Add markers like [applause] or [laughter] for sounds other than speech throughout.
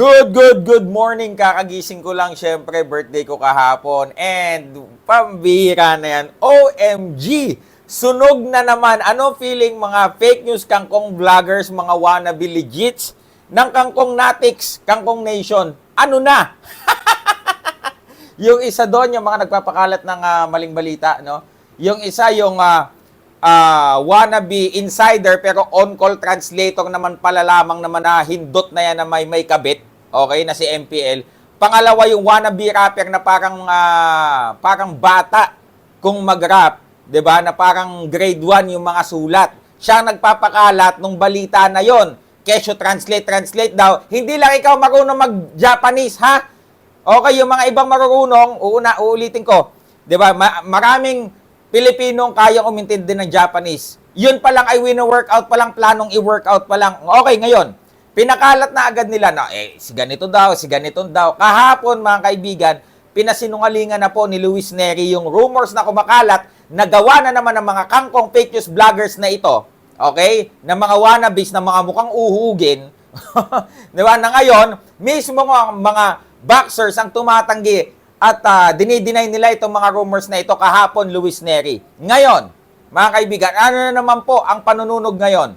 Good, good, good morning. Kakagising ko lang, syempre, birthday ko kahapon. And, pambihira na yan. OMG! Sunog na naman. Ano feeling mga fake news kangkong vloggers, mga wannabe legits ng kangkong Natix, kangkong Nation? Ano na? [laughs] yung isa doon, yung mga nagpapakalat ng ah, maling balita, no? Yung isa, yung ah, ah, wannabe insider pero on-call translator naman pala lamang naman na hindot na yan na may may kabit, okay, na si MPL. Pangalawa, yung wannabe rapper na parang ah, parang bata kung mag-rap, 'di ba? Na parang grade 1 yung mga sulat. Siya ang nagpapakalat nung balita na yon. Kesyo translate translate daw. Hindi lang ikaw marunong mag-Japanese, ha? Okay, yung mga ibang marunong, uuna uulitin ko. 'Di ba? Ma- maraming Pilipinong kayang umintindi ng Japanese. Yun pa lang ay wino-workout pa lang, planong i-workout pa lang. Okay, ngayon, pinakalat na agad nila na, eh, si ganito daw, si ganito daw. Kahapon, mga kaibigan, pinasinungalingan na po ni Luis Neri yung rumors na kumakalat na gawa na naman ng mga kangkong fake news vloggers na ito. Okay? Na mga wannabes na mga mukhang uhugin. [laughs] Di? Na ngayon, mismo ang mga boxers ang tumatanggi at uh, dinideny nila itong mga rumors na ito kahapon, Luis Neri. Ngayon, mga kaibigan, ano na naman po ang panununog ngayon?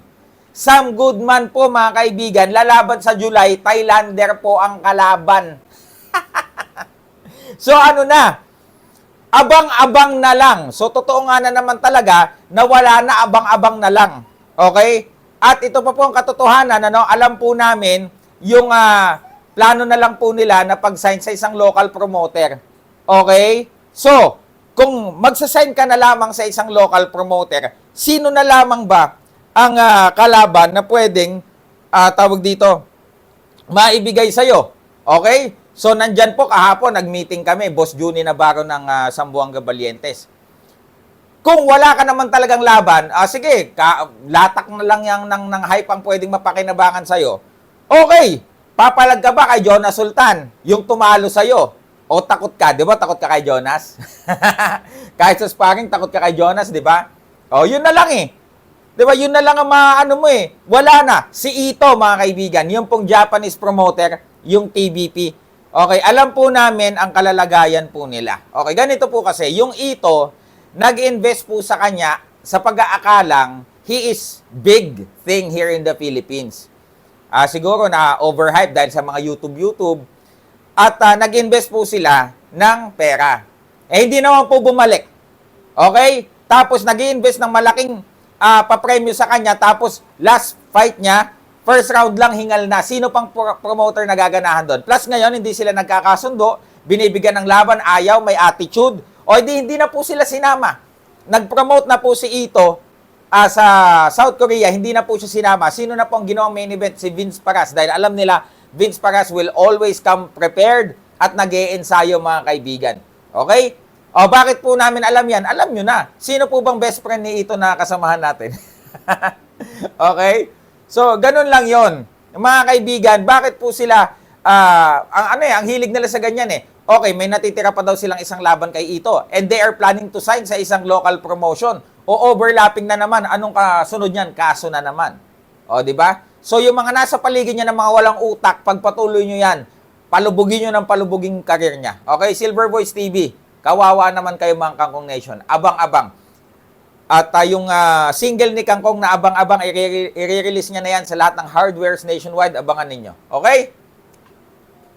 Sam Goodman po, mga kaibigan, lalaban sa July, Thailander po ang kalaban. [laughs] so ano na? Abang-abang na lang. So totoo nga na naman talaga na wala na abang-abang na lang. Okay? At ito pa po ang katotohanan, ano, alam po namin yung ah, plano na lang po nila na pag-sign sa isang local promoter. Okay? So, kung magsasign ka na lamang sa isang local promoter, sino na lamang ba ang ah, kalaban na pwedeng ah, tawag dito maibigay sa'yo? Okay? So, nandyan po kahapon, nag-meeting kami, Boss Juni Navarro ng uh, Sambuanga Valientes. Kung wala ka naman talagang laban, ah, sige, ka, latak na lang yang ng, ng hype ang pwedeng mapakinabangan sa'yo. Okay, papalag ka ba kay Jonas Sultan, yung tumalo sa'yo? O takot ka, di ba? Takot ka kay Jonas? [laughs] Kahit sa sparring, takot ka kay Jonas, di ba? O, yun na lang eh. Di ba? Yun na lang ang maano mo eh. Wala na. Si Ito, mga kaibigan, yung pong Japanese promoter, yung TBP. Okay, alam po namin ang kalalagayan po nila. Okay, ganito po kasi, yung Ito, nag-invest po sa kanya sa pag-aakalang he is big thing here in the Philippines. Ah, siguro na overhype dahil sa mga YouTube-YouTube. At ah, nag-invest po sila ng pera. Eh, hindi naman po bumalik. Okay? Tapos nag invest ng malaking ah, papremyo sa kanya. Tapos last fight niya, first round lang hingal na. Sino pang pro- promoter na gaganahan doon? Plus ngayon, hindi sila nagkakasundo. Binibigyan ng laban, ayaw, may attitude. O hindi, hindi na po sila sinama. Nag-promote na po si Ito ah, sa South Korea, hindi na po siya sinama. Sino na po ang ginawang main event? Si Vince Paras. Dahil alam nila, Vince Paras will always come prepared at nag ensayo mga kaibigan. Okay? O bakit po namin alam yan? Alam nyo na. Sino po bang best friend ni Ito na kasamahan natin? [laughs] okay? So, ganun lang yon Mga kaibigan, bakit po sila, ah, ang ano eh, ang hilig nila sa ganyan eh. Okay, may natitira pa daw silang isang laban kay Ito. And they are planning to sign sa isang local promotion. O overlapping na naman. Anong kasunod niyan? Kaso na naman. O, di ba? So, yung mga nasa paligid niya ng mga walang utak, pagpatuloy nyo yan, palubugin nyo ng palubuging karir niya. Okay, Silver Voice TV, kawawa naman kayo mga Kangkong Nation. Abang-abang. At uh, yung ah, single ni Kangkong na abang-abang, i-release niya na yan sa lahat ng hardwares nationwide. Abangan ninyo. Okay?